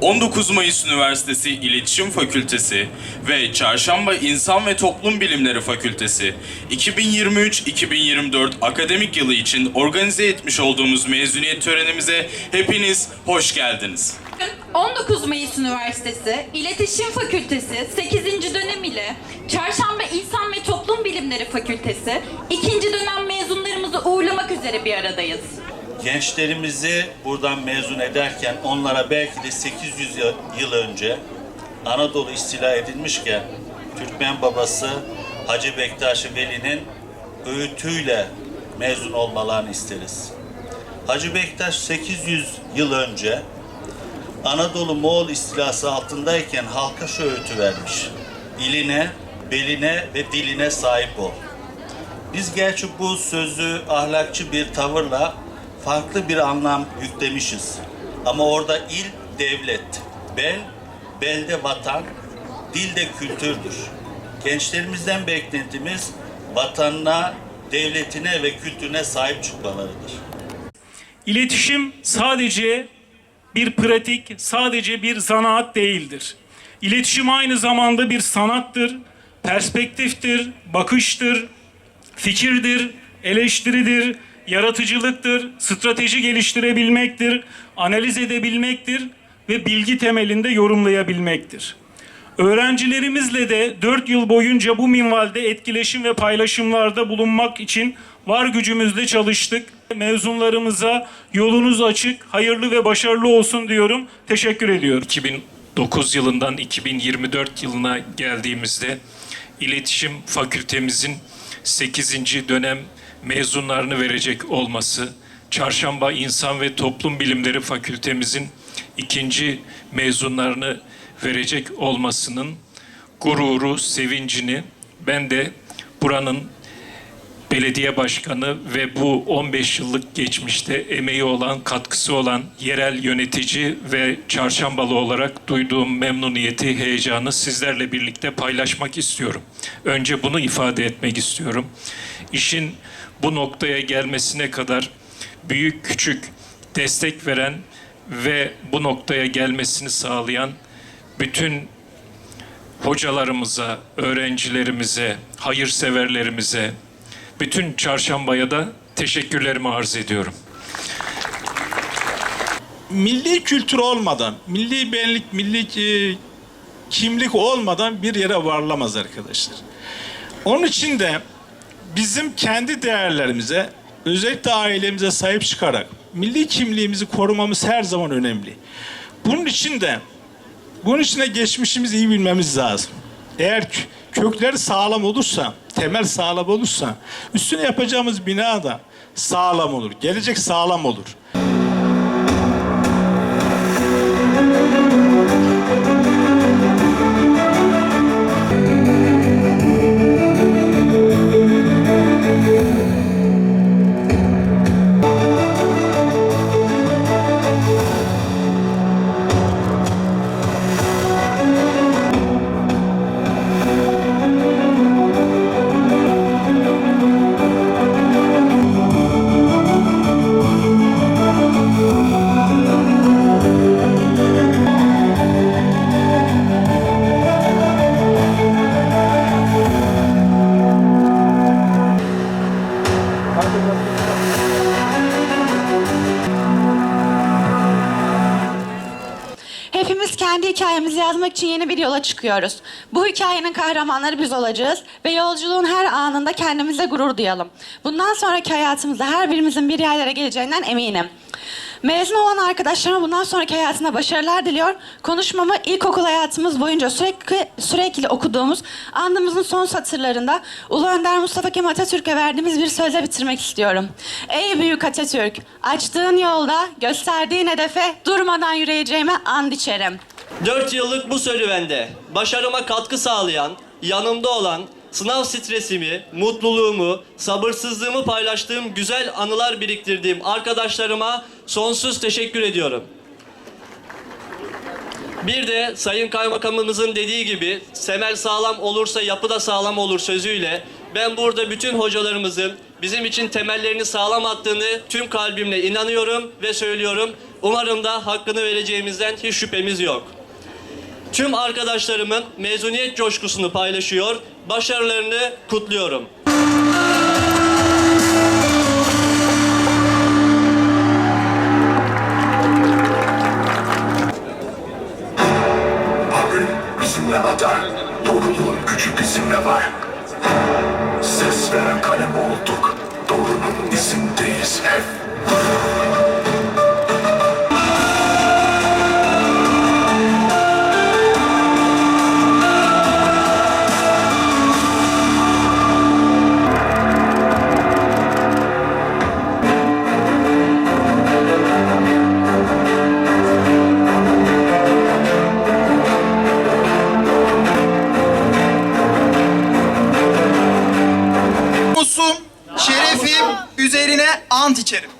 19 Mayıs Üniversitesi İletişim Fakültesi ve Çarşamba İnsan ve Toplum Bilimleri Fakültesi 2023-2024 akademik yılı için organize etmiş olduğumuz mezuniyet törenimize hepiniz hoş geldiniz. 19 Mayıs Üniversitesi İletişim Fakültesi 8. dönem ile Çarşamba İnsan ve Toplum Bilimleri Fakültesi 2. dönem mezunlarımızı uğurlamak üzere bir aradayız. Gençlerimizi buradan mezun ederken onlara belki de 800 yıl- önce Anadolu istila edilmişken Türkmen babası Hacı Bektaş Veli'nin öğütüyle mezun olmalarını isteriz. Hacı Bektaş 800 yıl önce Anadolu Moğol istilası altındayken halka şu öğütü vermiş. İline, beline ve diline sahip ol. Biz gerçi bu sözü ahlakçı bir tavırla farklı bir anlam yüklemişiz. Ama orada il devlet, bel, belde vatan, dil de kültürdür. Gençlerimizden beklentimiz vatanına, devletine ve kültürüne sahip çıkmalarıdır. İletişim sadece bir pratik, sadece bir zanaat değildir. İletişim aynı zamanda bir sanattır, perspektiftir, bakıştır, fikirdir, eleştiridir, yaratıcılıktır, strateji geliştirebilmektir, analiz edebilmektir ve bilgi temelinde yorumlayabilmektir. Öğrencilerimizle de 4 yıl boyunca bu minvalde etkileşim ve paylaşımlarda bulunmak için var gücümüzle çalıştık. Mezunlarımıza yolunuz açık, hayırlı ve başarılı olsun diyorum. Teşekkür ediyorum. 2009 yılından 2024 yılına geldiğimizde iletişim fakültemizin 8. dönem mezunlarını verecek olması, Çarşamba İnsan ve Toplum Bilimleri Fakültemizin ikinci mezunlarını verecek olmasının gururu, sevincini ben de buranın belediye başkanı ve bu 15 yıllık geçmişte emeği olan, katkısı olan yerel yönetici ve çarşambalı olarak duyduğum memnuniyeti, heyecanı sizlerle birlikte paylaşmak istiyorum. Önce bunu ifade etmek istiyorum. İşin bu noktaya gelmesine kadar büyük küçük destek veren ve bu noktaya gelmesini sağlayan bütün hocalarımıza, öğrencilerimize, hayırseverlerimize, bütün çarşambaya da teşekkürlerimi arz ediyorum. milli kültür olmadan, milli benlik, milli e, kimlik olmadan bir yere varılamaz arkadaşlar. Onun için de bizim kendi değerlerimize, özellikle ailemize sahip çıkarak milli kimliğimizi korumamız her zaman önemli. Bunun için de bunun için de geçmişimizi iyi bilmemiz lazım. Eğer kö- kökleri sağlam olursa, temel sağlam olursa üstüne yapacağımız bina da sağlam olur. Gelecek sağlam olur. Hepimiz kendi hikayemizi yazmak için yeni bir yola çıkıyoruz. Bu hikayenin kahramanları biz olacağız ve yolculuğun her anında kendimize gurur duyalım. Bundan sonraki hayatımızda her birimizin bir yerlere geleceğinden eminim. Mezun olan arkadaşlarıma bundan sonraki hayatında başarılar diliyor. Konuşmamı ilkokul hayatımız boyunca sürekli sürekli okuduğumuz andımızın son satırlarında Ulu Önder Mustafa Kemal Atatürk'e verdiğimiz bir sözle bitirmek istiyorum. Ey büyük Atatürk, açtığın yolda gösterdiğin hedefe durmadan yürüyeceğime and içerim. 4 yıllık bu serüvende başarıma katkı sağlayan, yanımda olan, sınav stresimi, mutluluğumu, sabırsızlığımı paylaştığım güzel anılar biriktirdiğim arkadaşlarıma sonsuz teşekkür ediyorum. Bir de Sayın Kaymakamımızın dediği gibi temel sağlam olursa yapı da sağlam olur sözüyle ben burada bütün hocalarımızın bizim için temellerini sağlam attığını tüm kalbimle inanıyorum ve söylüyorum. Umarım da hakkını vereceğimizden hiç şüphemiz yok. Tüm arkadaşlarımın mezuniyet coşkusunu paylaşıyor, başarılarını kutluyorum. Içerim.